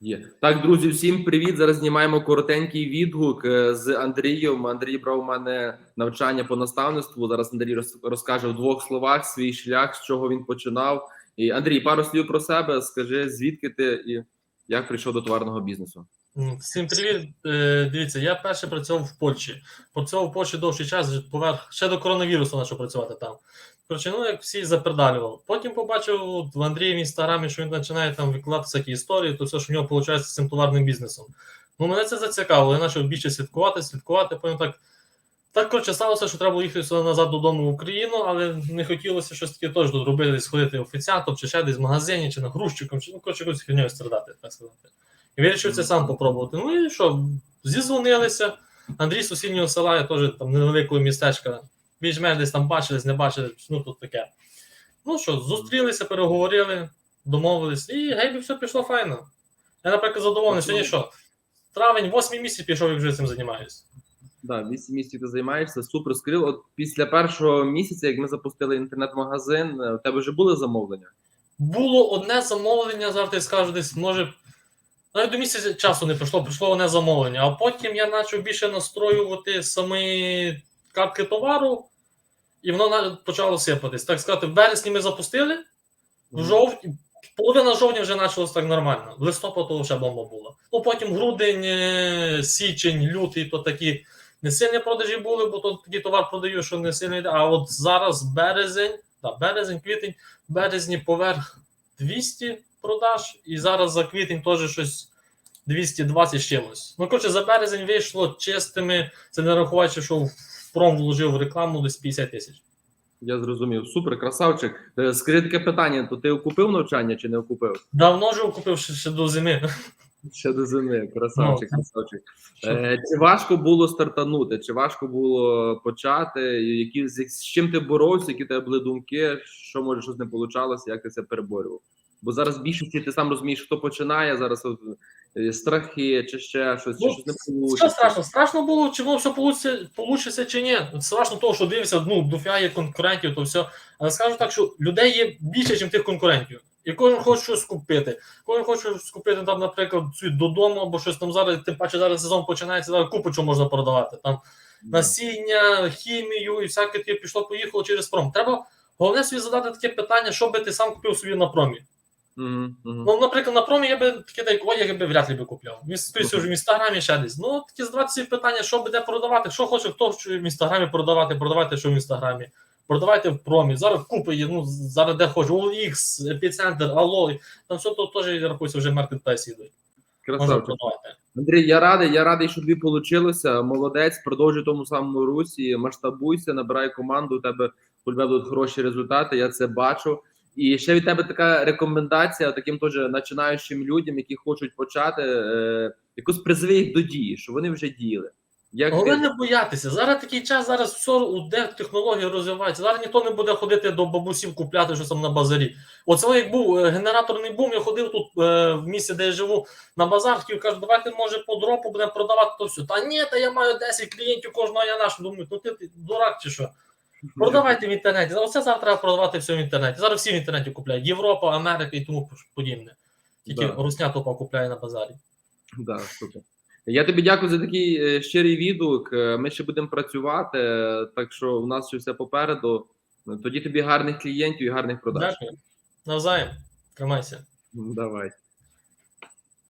Є так, друзі, всім привіт. Зараз знімаємо коротенький відгук е, з Андрієм. Андрій брав у мене навчання по наставництву. Зараз Андрій роз- розкаже в двох словах свій шлях, з чого він починав. І Андрій, пару слів про себе. Скажи, звідки ти і як прийшов до товарного бізнесу? Всім привіт. Е, Дивіться, я перше працював в Польщі. Працював в Польщі довший час, поверх ще до коронавірусу почав працювати там. Коротше, ну як всі запердалював. Потім побачив в Андрії в інстаграмі, що він починає там викладати всякі історії, то все, що в нього виходить з цим товарним бізнесом. Ну, мене це зацікавило. Я почав більше слідкувати, слідкувати. Потім так. Так, коротше, сталося, що треба було їхати назад додому в Україну, але не хотілося щось таке теж робити, сходити офіціантом, чи ще десь в магазині, чи на грузчиком, чи ну, коротше, якось хернею страдати, так сказати. Вирішив це сам попробувати. Ну і що, зізвонилися. Андрій з сусіднього села, я теж там невеликого містечка. Більш-менш десь там бачились, не бачили, ну тут таке. Ну що, зустрілися, переговорили, домовились, і гейбі все пішло файно. Я, наприклад, задоволений, сьогодні що? Травень, восьмий місяць пішов, як вже цим займаюся. Да, вісім місяців ти займаєшся, супер скрив. От після першого місяця, як ми запустили інтернет-магазин, е, у тебе вже були замовлення? Було одне замовлення, я скажу, десь може. Навіть до місяця часу не пройшло, прийшло одне замовлення. А потім я почав більше настроювати самі картки товару, і воно почало сипатись. Так сказати, в вересні ми запустили, в жовтні, половина жовтня вже почалось так нормально. В листопаду то вже бомба була. Ну потім грудень, е, січень, лютий, то такі не сильні продажі були, бо то такий товар продаю, що не сильно йде. А от зараз березень, да, березень, квітень, березні поверх 200 продаж, і зараз за квітень теж щось 220 з чимось. Ну, коротше, за березень вийшло чистими, це не рахувати, що в пром вложив в рекламу десь 50 тисяч. Я зрозумів. Супер, красавчик. Е, Скажи таке питання: то ти окупив навчання чи не окупив? Давно вже купив ще, ще до зими. Ще до зими, красавчик, Ну. красавчик. Е, чи важко було стартанути? Чи важко було почати? Які з, з чим ти боровся? Які тебе були думки? Що може щось не получалося? Як ти це переборював? Бо зараз в більшості ти сам розумієш, хто починає зараз от, е, страхи чи ще щось, чи Ну, щось не Що страшно? Страшно було, чи воно все получиться, получиться чи ні. Страшно того, що дивишся, ну, дофіга є конкурентів, то все. Але скажу так, що людей є більше, ніж тих конкурентів. І кожен хоче щось скупити. Кожен хоче скупити там, наприклад, цю додому або щось там зараз, тим паче зараз сезон починається, зараз купу чого можна продавати. Там насіння, хімію і всяке таке пішло, поїхало через пром. Треба головне собі задати таке питання, що би ти сам купив собі на промі. Ну, наприклад, на промі я би таке так, ой, я би вряд ли би купляв. Скоріше вже в інстаграмі ще десь. Ну, такі задавати собі питання, що буде продавати, що хоче, хто в інстаграмі продавати, продавайте, що в інстаграмі. Продавайте в промі. Зараз купи є, ну зараз де хоче. OLX, епіцентр, Алло. Там все то теж рахується вже маркетплейс. Можна Красавчик. Андрій, я радий, я радий, що тобі вийшло. Молодець, продовжуй тому самому русі, масштабуйся, набирай команду. У тебе у тебе будуть хороші результати. Я це бачу. І ще від тебе така рекомендація таким теж починаючим людям, які хочуть почати, е, якось призве їх до дії, що вони вже діяли. Як Головне ти- не боятися. Зараз такий час, зараз все де технології розвиваються. Зараз ніхто не буде ходити до бабусів купляти щось там на базарі. Оце як був е, генераторний бум, я ходив тут е, в місті, де я живу, на базар, хотів, кажу, давайте може по дропу будемо продавати то все. Та ні, та я маю 10 клієнтів кожного я наш. Думаю, ну ти, ти дурак чи що? Продавайте в інтернеті. Оце зараз треба продавати все в інтернеті. Зараз всі в інтернеті купляють. Європа, Америка і тому подібне. Тільки Да. русня тупо купляє на базарі. Да, супер. Я тобі дякую за такий е, щирий відгук. Е, Ми ще будемо працювати, е, так що у нас ще все попереду. Тоді тобі гарних клієнтів і гарних продаж. Дякую. Навзаєм. Тримайся. Давай.